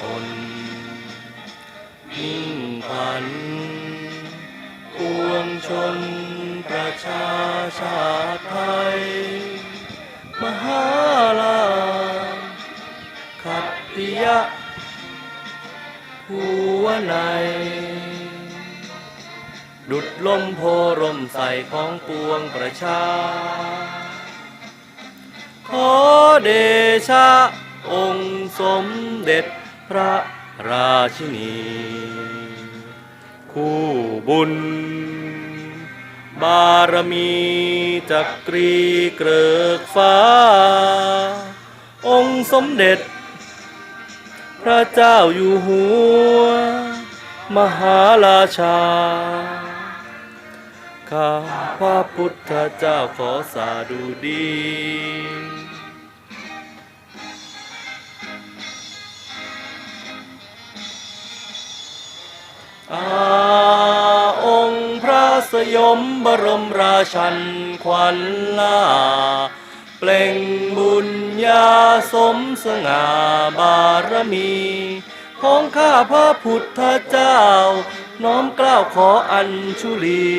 คนมิ่งขวัญปวงชนประชาชาติไทย มหาลาขัตติยะหัวในดุดลมโพรมใสของปวงประชา ขอเดชะองค์สมเด็จ พระราชินี คู่บุญ บารมีจักรีเกริกฟ้า องค์สมเด็จ พระเจ้าอยู่หัว มหาราชา ข้าพระพุทธเจ้าขอสาดุดี อาองค์พระสยมบรมราชันขวัญลาเปล่งบุญญาสมสง่าบารมี ของข้าพระพุทธเจ้า น้อมกล้าวขออัญชุลี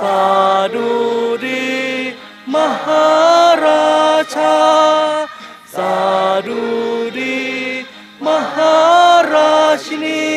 สาดุดี มหาราชา สาดุดี มหาราชินี